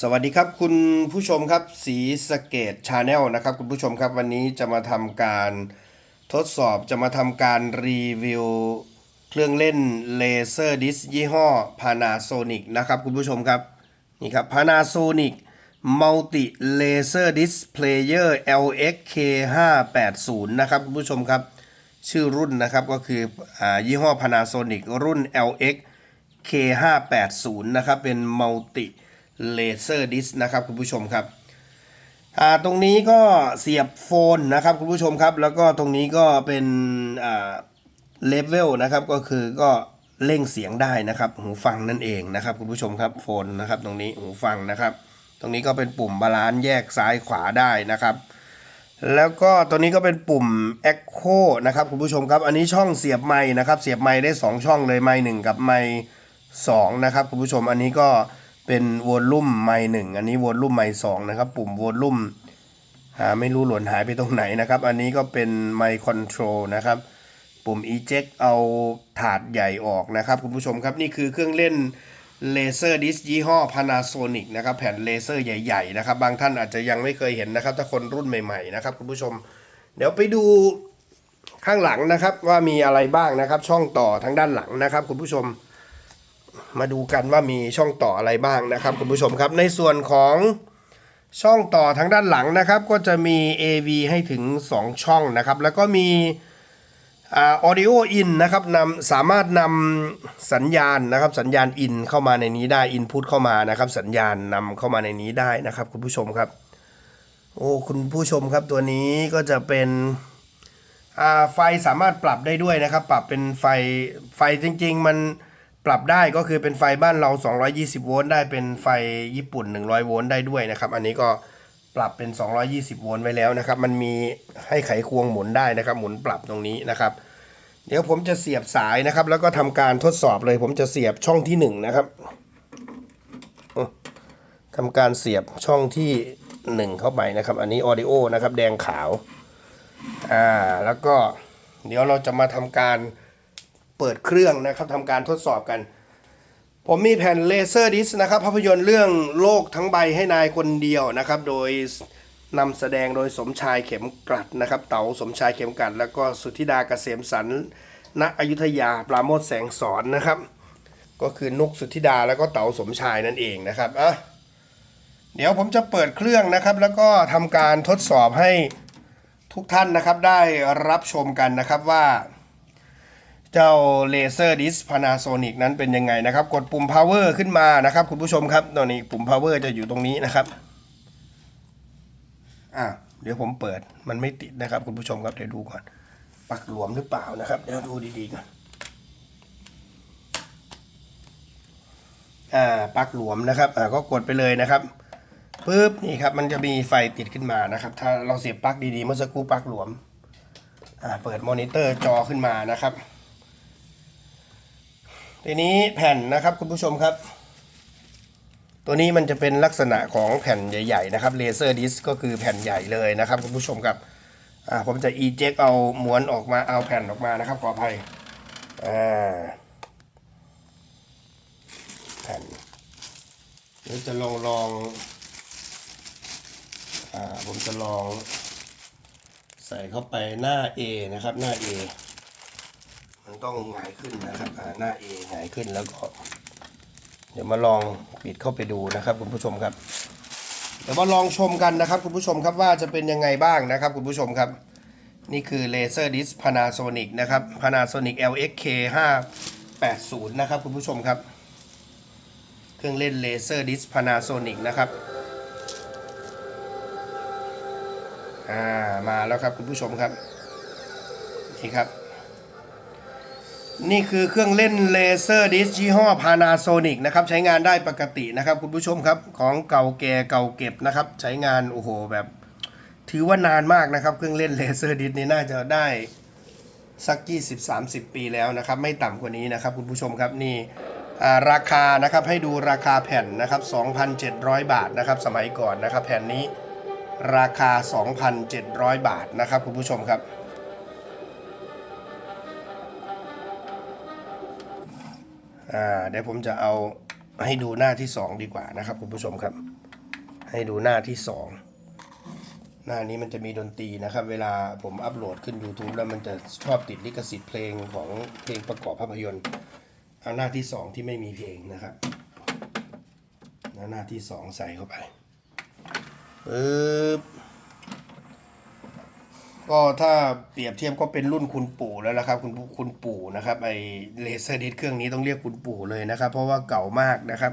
สวัสดีครับคุณผู้ชมครับสีสเกตชาแนลนะครับคุณผู้ชมครับวันนี้จะมาทำการทดสอบจะมาทำการรีวิวเครื่องเล่นเลเซอร์ดิสยี่ห้อ Panasonic นะครับคุณผู้ชมครับนี่ครับ Panasonic Multi Laser Displayer LXK 580นะครับคุณผู้ชมครับชื่อรุ่นนะครับก็คืออยี่ห้อ Panasonic รุ่น LX K580 นะครับเป็น Multi Laser Disc นะครับคุณผู้ชมครับตรงนี้ก็เสียบโฟนนะครับคุณผู้ชมครับ แล้วก็ตรงนี้ก็เป็นเลเวลนะครับก็คือก็เร่งเสียงได้นะครับ หูฟังนั่นเองนะครับ คุณผู้ชมครับโฟนนะครับ ตรงนี้หูฟังนะครับ ตรงนี้ก็เป็นปุ่มบาลานซ์แยกซ้ายขวาได้นะครับ แล้วก็ตัวนี้ก็เป็นปุ่ม Echo นะครับคุณผู้ชมครับ อันนี้ช่องเสียบไม้นะครับ เสียบไม้ได้ 2 ช่องเลยไม้หนึ่งกับไม้สองนะครับคุณผู้ชมอันนี้ก็ เป็นวอลลุ่มไม้หนึ่งอันนี้วอลลุ่มไม้สองนะครับ ปุ่มวอลลุ่มหาไม่รู้หล่นหายไปตรงไหนนะครับ อันนี้ก็เป็นไมค์คอนโทรลนะครับ ปุ่ม eject เอาถาดใหญ่ออกนะครับ คุณผู้ชมครับนี่คือเครื่องเล่นเลเซอร์ดิสยี่ห้อ Panasonic นะครับ แผ่นเลเซอร์ใหญ่ๆนะครับ บางท่านอาจจะยังไม่เคยเห็นนะครับ ถ้าคนรุ่นใหม่ๆนะครับ คุณผู้ชม เดี๋ยวไปดูข้างหลังนะครับว่ามีอะไรบ้างนะครับ ช่องต่อทางด้านหลังนะครับ คุณผู้ชม มาดูกันว่ามีช่องต่ออะไรบ้างนะครับคุณผู้ชมครับ ในส่วนของช่องต่อทางด้านหลังนะครับ ก็จะมี AV ให้ถึง 2 ช่องนะครับ แล้วก็มีอ่า audio in นะครับนำสามารถนำสัญญาณนะครับ สัญญาณ in เข้ามาในนี้ได้ input เข้ามานะครับ สัญญาณนำเข้ามาในนี้ได้นะครับ คุณผู้ชมครับ โอ้คุณผู้ชมครับตัวนี้ก็จะเป็นไฟสามารถปรับได้ด้วยนะครับ ปรับเป็นไฟไฟจริง ๆ มัน ปรับได้ก็คือเป็นไฟบ้านเรา 220 โวลต์ได้เป็นไฟญี่ปุ่น 100 โวลต์ได้ด้วยนะครับ อันนี้ก็ปรับเป็น 220 โวลต์ไว้แล้วนะครับ มันมีให้ไขควงหมุนได้นะครับ หมุนปรับตรงนี้นะครับ เดี๋ยวผมจะเสียบสายนะครับ แล้วก็ทำการทดสอบเลย ผมจะเสียบช่องที่ 1 นะครับทำการเสียบช่องที่ 1 เข้าไปนะครับ อันนี้ออดิโอนะครับ แดงขาว อ่า แล้วก็เดี๋ยวเราจะมาทำการ เปิดเครื่องนะครับทำการทดสอบกัน ผมมีแผ่นเลเซอร์ดิสนะครับภาพยนตร์เรื่องโลกทั้งใบให้นายคนเดียวนะครับ โดยนำแสดงโดยสมชายเข็มกลัดนะครับ เต๋าสมชายเข็มกลัด แล้วก็สุธิดาเกษมสันณอยุธยาปราโมทแสงสอนนะครับ ก็คือนุกสุธิดาแล้วก็เต๋าสมชายนั่นเองนะครับอะเดี๋ยวผมจะเปิดเครื่องนะครับ แล้วก็ทำการทดสอบให้ทุกท่านนะครับได้รับชมกันนะครับว่า เจ้าเลเซอร์ดิส Panasonic นั้นเป็นยังไงนะครับ กดปุ่ม power ขึ้นมานะครับ คุณผู้ชมครับตอนนี้ปุ่ม power จะอยู่ตรงนี้นะครับอ่าเดี๋ยวผมเปิดมันไม่ติดนะครับ คุณผู้ชมครับเดี๋ยวดูก่อนปักหลวมหรือเปล่านะครับ เดี๋ยวดูดีๆก่อนอ่าปลักหลวมนะครับอ่าก็กดไปเลยนะครับปึ๊บนี่ครับมันจะมีไฟติดขึ้นมานะครับ ถ้าเราเสียบปลั๊กดีๆเมื่อสักครู่ปลั๊กหลวมอ่าเปิดมอนิเตอร์จอขึ้นมานะครับ ทีนี้แผ่นนะครับคุณผู้ชมครับ ตัวนี้มันจะเป็นลักษณะของแผ่นใหญ่ ๆ นะครับเลเซอร์ดิสก็คือแผ่นใหญ่เลยนะครับคุณผู้ชมครับอ่าผมจะ eject เอาม้วนออกมาเอาแผ่นออกมานะครับขออภัยอ่าแผ่นเดี๋ยวจะลองลองอ่าผมจะลองใส่เข้าไปหน้า A นะครับหน้า A ต้องหงายขึ้นนะครับหน้า A หงายขึ้นแล้วก็ เดี๋ยวมาลองปิดเข้าไปดูนะครับ คุณผู้ชมครับ เดี๋ยวมาลองชมกันนะครับ คุณผู้ชมครับว่าจะเป็นยังไงบ้างนะครับ คุณผู้ชมครับ นี่คือเลเซอร์ดิส Panasonic นะครับ Panasonic LXK 580 นะครับ คุณผู้ชมครับ เครื่องเล่นเลเซอร์ดิส Panasonic นะครับอ่ามาแล้วครับคุณผู้ชมครับนี่ครับ นี่คือเครื่องเล่นเลเซอร์ดิสยี่ห้อ Panasonic นะครับ ใช้งานได้ปกตินะครับ คุณผู้ชมครับของเก่าแก่เก่าเก็บนะครับ ใช้งานโอ้โหแบบ ถือว่านานมากนะครับ เครื่องเล่นเลเซอร์ดิสนี่น่าจะได้สัก20-30ปีแล้วนะครับ ไม่ต่ำกว่านี้นะครับ คุณผู้ชมครับนี่ราคานะครับให้ดูราคาแผ่นนะครับ 2,700 บาทนะครับ สมัยก่อนนะครับ แผ่นนี้ราคา 2,700 บาทนะครับ คุณผู้ชมครับ อ่าเดี๋ยวผมจะเอาให้ดูหน้าที่ 2 ดีกว่านะครับคุณผู้ชมครับ ให้ดูหน้าที่สองหน้านี้มันจะมีดนตรีนะครับ เวลาผมอัปโหลดขึ้น YouTube แล้วมันจะชอบติดลิขสิทธิ์เพลงของเพลงประกอบภาพยนตร์เอาหน้าที่สองที่ไม่มีเพลงนะครับแล้วหน้าที่สองใส่เข้าไปปึ๊บ ก็ถ้าเปรียบเทียบก็เป็นรุ่นคุณปู่แล้วนะครับ คุณคุณปู่นะครับไอเลเซอร์ดิสเครื่องนี้ต้องเรียกคุณปู่เลยนะครับ เพราะว่าเก่ามากนะครับ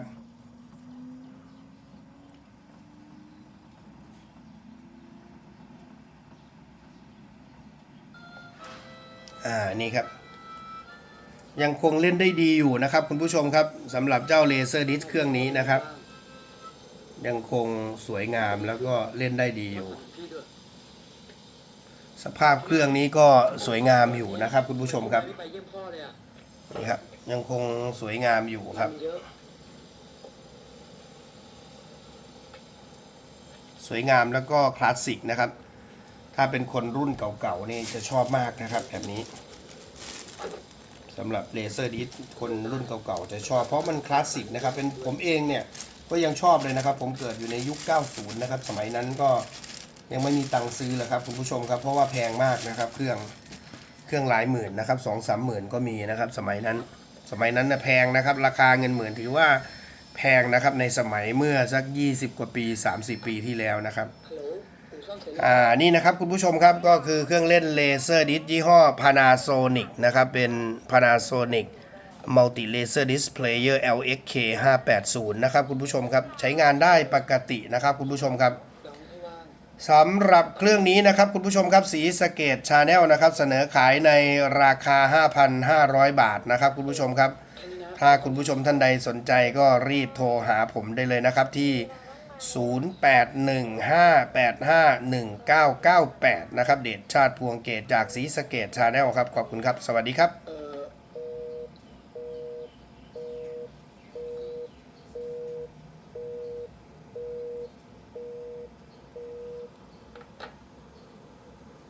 อ่านี่ครับ ยังคงเล่นได้ดีอยู่นะครับ คุณผู้ชมครับสำหรับเจ้าเลเซอร์ดิสเครื่องนี้นะครับ ยังคงสวยงามแล้วก็เล่นได้ดีอยู่ สภาพเครื่องนี้ก็สวยงามอยู่นะครับ คุณผู้ชมครับนี่ครับ ยังคงสวยงามอยู่ครับ สวยงามแล้วก็คลาสสิกนะครับ ถ้าเป็นคนรุ่นเก่าๆนี่จะชอบมากนะครับ แบบนี้สำหรับเลเซอร์ดิสคนรุ่นเก่าๆจะชอบ เพราะมันคลาสสิกนะครับ เป็นผมเองเนี่ยก็ยังชอบเลยนะครับ ผมเกิดอยู่ในยุค 90 นะครับ สมัยนั้นก็ ยังไม่มีตังค์ซื้อเลยครับคุณผู้ชมครับเพราะว่าแพงมากนะครับเครื่องเครื่องหลายหมื่นนะครับสองสามหมื่นก็มีนะครับสมัยนั้นสมัยนั้นนะแพงนะครับราคาเงินหมื่นถือว่าแพงนะครับในสมัยเมื่อสัก 20 กว่าปี 30 ปีที่แล้วนะครับฮัลโหลอู่ซ่อมเสร็จแล้วอ่านี่นะครับคุณผู้ชมครับก็คือเครื่องเล่นเลเซอร์ดิสยี่ห้อ Panasonic นะครับเป็น Panasonic Multi Laser Displayer LXK 580นะครับคุณผู้ชมครับใช้งานได้ปกตินะครับคุณผู้ชมครับยังไม่ว่าง สำหรับเครื่องนี้นะครับคุณผู้ชมครับสีสเกตชาแนลนะครับเสนอขายในราคา 5,500 บาทนะครับคุณผู้ชมครับ ถ้าคุณผู้ชมท่านใดสนใจก็รีบโทรหาผมได้เลยนะครับที่ 0815851998 นะครับเดชชาติพวงเกตจากสีสเกตชาแนลครับ ขอบคุณครับ สวัสดีครับ